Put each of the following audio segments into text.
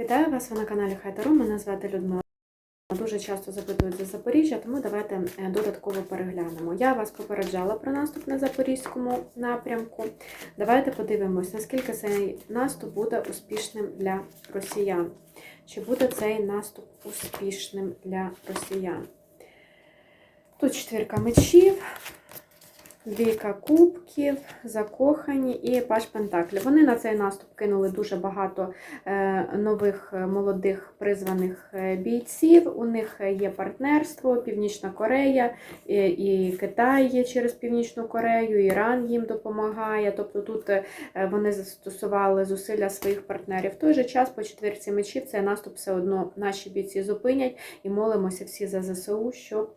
Вітаю вас ви на каналі Хайтару. Мене звати Людмила. Дуже часто запитують за Запоріжжя, тому давайте е, додатково переглянемо. Я вас попереджала про наступ на Запорізькому напрямку. Давайте подивимось, наскільки цей наступ буде успішним для росіян. Чи буде цей наступ успішним для росіян? Тут четвірка мечів. Двійка кубків, закохані і паш Пентаклів. Вони на цей наступ кинули дуже багато е, нових е, молодих призваних е, бійців. У них є партнерство, Північна Корея і, Китай є через Північну Корею, Іран їм допомагає. Тобто тут вони застосували зусилля своїх партнерів. В той же час по четвірці мечів цей наступ все одно наші бійці зупинять і молимося всі за ЗСУ, щоб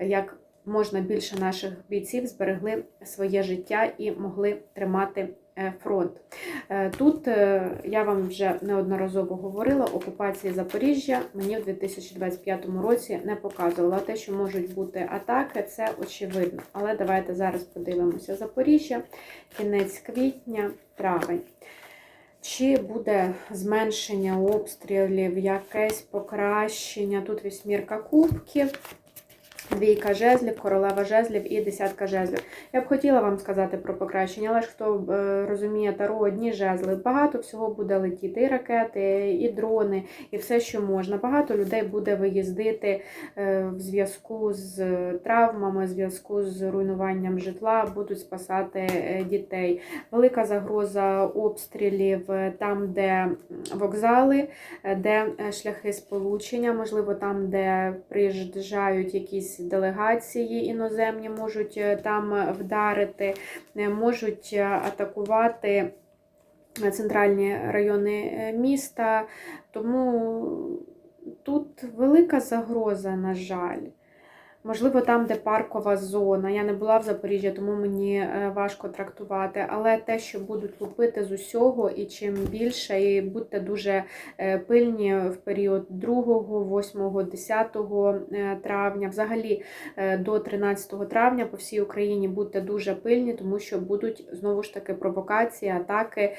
як можна більше наших бійців зберегли своє життя і могли тримати е, фронт. Е, Тут е, я вам вже неодноразово говорила, окупації Запоріжжя мені в 2025 році не показувала. Те, що можуть бути атаки, це очевидно. Але давайте зараз подивимося Запоріжжя, кінець квітня, травень. Чи буде зменшення обстрілів, якесь покращення? Тут вісьмірка кубків. Двійка жезлів, королева жезлів і десятка жезлів. Я б хотіла вам сказати про покращення, але ж хто е, розуміє таро, одні жезли. Багато всього буде летіти, і ракети, і дрони, і все, що можна. Багато людей буде виїздити е, в зв'язку з травмами, в зв'язку з руйнуванням житла, будуть спасати е, дітей. Велика загроза обстрілів там, де вокзали, де шляхи сполучення, можливо, там, де приїжджають якісь делегації іноземні можуть е, там вдарити, е, можуть е, атакувати центральні райони міста. Тому тут велика загроза, на жаль. Можливо, там, де паркова зона. Я не була в Запоріжжі, тому мені важко трактувати. Але те, що будуть лупити з усього, і чим більше, і будьте дуже пильні в період 2, 8, 10 травня, взагалі до 13 травня по всій Україні будьте дуже пильні, тому що будуть знову ж таки провокації, атаки,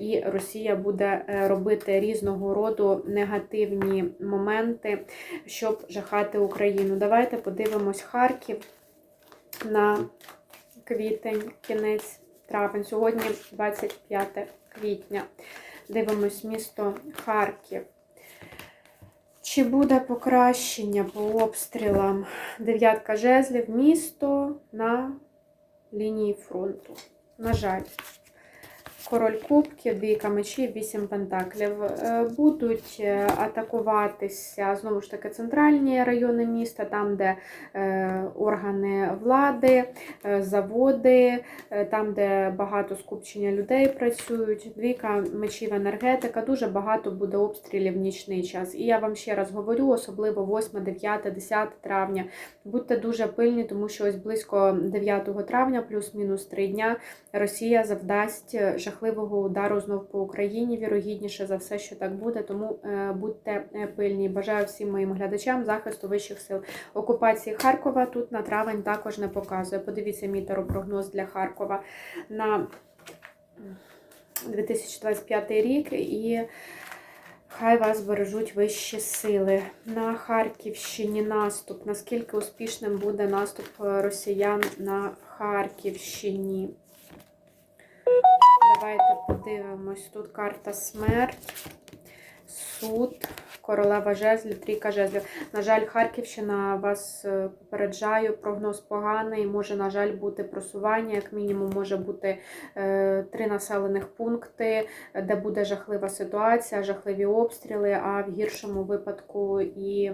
і Росія буде робити різного роду негативні моменти, щоб жахати Україну. Давайте подивимося. Дивимось Харків на квітень, кінець травень. Сьогодні 25 квітня. Дивимось місто Харків. Чи буде покращення по обстрілам? Дев'ятка жезлів, місто на лінії фронту. На жаль. Король кубків, двійка мечів, вісім пентаклів. Будуть атакуватися, знову ж таки, центральні райони міста, там, де органи влади, заводи, там, де багато скупчення людей працюють. Двійка мечів енергетика, дуже багато буде обстрілів в нічний час. І я вам ще раз говорю, особливо 8, 9, 10 травня. Будьте дуже пильні, тому що ось близько 9 травня, плюс-мінус 3 дня, Росія завдасть жахливого удару знов по Україні. Вірогідніше за все, що так буде, тому будьте пильні. Бажаю всім моїм глядачам захисту вищих сил. Окупації Харкова тут на травень також не показує. Подивіться мій таропрогноз для Харкова на 2025 рік і. Хай вас бережуть вищі сили. На Харківщині наступ. Наскільки успішним буде наступ росіян на Харківщині? Давайте подивимось. Тут карта смерть, суд, королева жезлів, трійка жезлів. На жаль, Харківщина вас попереджаю, прогноз поганий. Може, на жаль, бути просування, як мінімум, може бути е, три населених пункти, де буде жахлива ситуація, жахливі обстріли, а в гіршому випадку і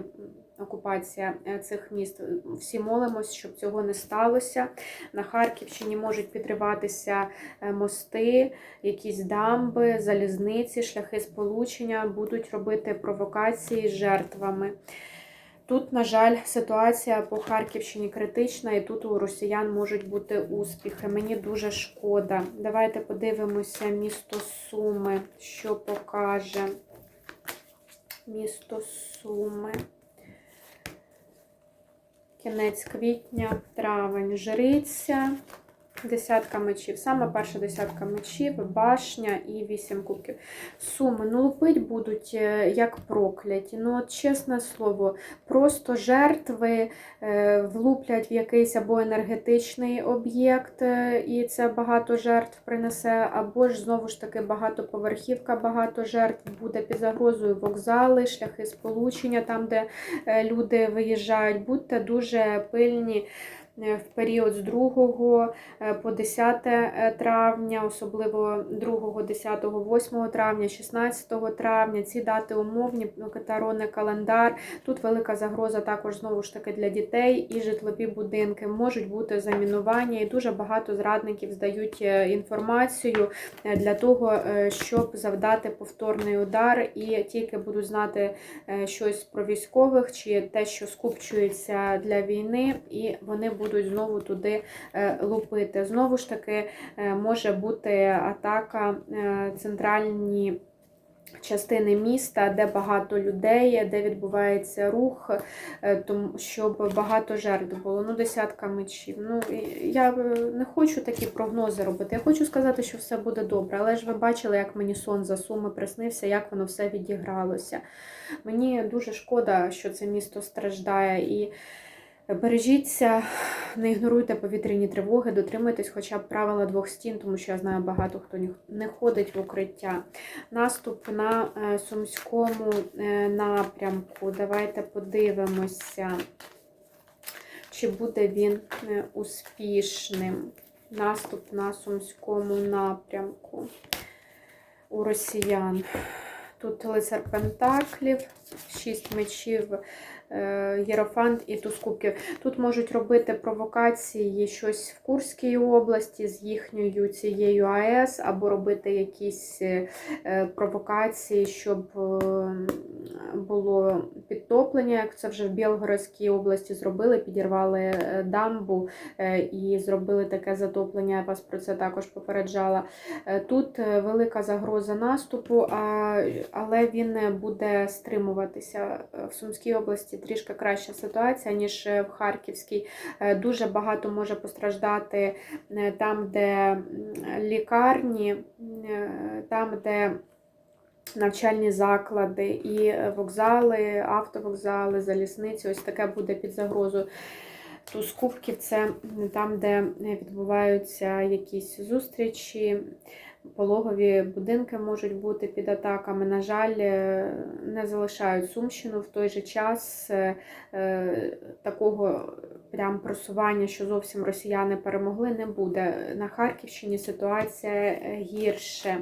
окупація цих міст. Всі молимось, щоб цього не сталося. На Харківщині можуть підриватися мости, якісь дамби, залізниці, шляхи сполучення, будуть робити провокації з жертвами. Тут, на жаль, ситуація по Харківщині критична, і тут у росіян можуть бути успіхи. Мені дуже шкода. Давайте подивимося місто Суми, що покаже місто Суми. Кінець квітня, травень, жриця, Десятка мечів. Саме перша десятка мечів, башня і вісім кубків. Суми, ну лупить будуть е, як прокляті. Ну, от чесне слово, просто жертви е, влуплять в якийсь або енергетичний об'єкт, е, і це багато жертв принесе, або ж знову ж таки багатоповерхівка, багато жертв буде під загрозою вокзали, шляхи сполучення, там, де люди виїжджають. Будьте дуже пильні. Е, В період з 2 е, по 10 е, травня, особливо 2, 10, 8 травня, 16 травня. Ці дати умовні, катаронний календар. Тут велика загроза також знову ж таки для дітей і житлові будинки. Можуть бути замінування, і дуже багато зрадників здають інформацію для того, щоб завдати повторний удар, і тільки будуть знати щось про військових чи те, що скупчується для війни, і вони будуть знову туди е, лупити. Знову ж таки, е, може бути атака е, центральні. Частини міста, де багато людей, де відбувається рух, тому щоб багато жертв було. Ну, десятка мечів. Ну, я не хочу такі прогнози робити. Я хочу сказати, що все буде добре. Але ж ви бачили, як мені сон за суми приснився, як воно все відігралося. Мені дуже шкода, що це місто страждає. І Бережіться, не ігноруйте повітряні тривоги, дотримуйтесь хоча б правила двох стін, тому що я знаю, багато хто не ходить в укриття. Наступ на е, Сумському е, напрямку. Давайте подивимося, чи буде він е, успішним. Наступ на Сумському напрямку у росіян. Тут лицар Пентаклів, шість мечів, е, Єрофант і туз кубків. Тут можуть робити провокації щось в Курській області з їхньою цією АЕС, або робити якісь е, е, провокації, щоб було підтоплення, як це вже в Білгородській області зробили, підірвали дамбу і зробили таке затоплення. Я вас про це також попереджала. Тут велика загроза наступу, але він буде стримуватися. Е, В Сумській області трішки краща ситуація, ніж е, в Харківській. Е, Дуже багато може постраждати там, де лікарні, там, де навчальні заклади і вокзали, автовокзали, залізниці. Ось таке буде під загрозою. Туз кубків це там, де відбуваються якісь зустрічі, пологові будинки можуть бути під атаками. На жаль, е, не залишають Сумщину в той же час е, е, такого прям просування, що зовсім росіяни перемогли, не буде. На Харківщині ситуація гірше.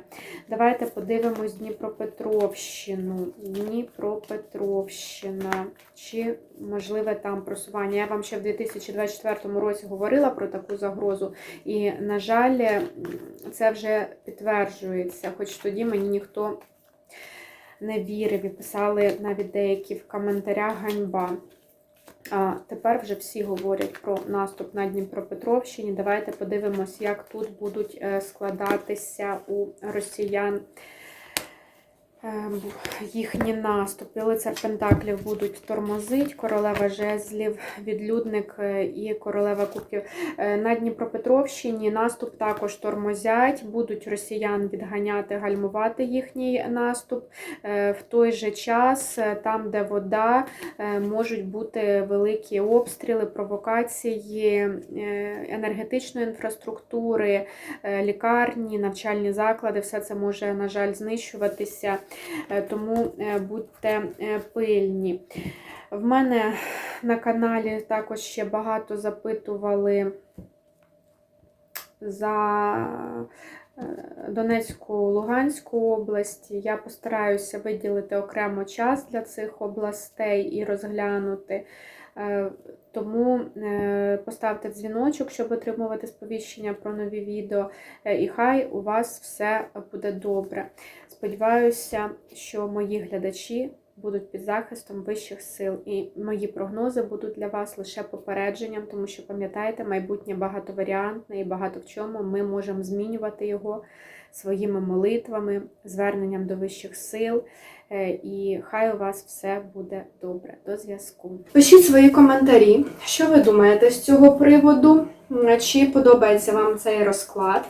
Давайте подивимось Дніпропетровщину. Дніпропетровщина. Чи можливе там просування? Я вам ще в 2024 році говорила про таку загрозу, і, на жаль, це вже підтверджується, хоч тоді мені ніхто не вірив і писали навіть деякі в коментарях ганьба. А тепер вже всі говорять про наступ на Дніпропетровщині. Давайте подивимось, як тут будуть е, складатися у росіян їхні наступи. Лицар Пентаклів будуть тормозить, королева жезлів, відлюдник е, і королева кубків. Е, На Дніпропетровщині наступ також тормозять, будуть росіян відганяти, гальмувати їхній наступ. Е, В той же час, там, де вода, можуть бути великі обстріли, провокації енергетичної інфраструктури, лікарні, навчальні заклади. Все це може, на жаль, знищуватися, тому е, будьте е, пильні. В мене на каналі також ще багато запитували за е, Донецьку, Луганську області. Я постараюся виділити окремо час для цих областей і розглянути. Е, Тому е, поставте дзвіночок, щоб отримувати сповіщення про нові відео. Е, І хай у вас все буде добре. Сподіваюся, що мої глядачі будуть під захистом вищих сил, і мої прогнози будуть для вас лише попередженням, тому що пам'ятайте, майбутнє багатоваріантне і багато в чому ми можемо змінювати його своїми молитвами, зверненням до вищих сил. Е, І хай у вас все буде добре. До зв'язку. Пишіть свої коментарі, що ви думаєте з цього приводу, чи подобається вам цей розклад.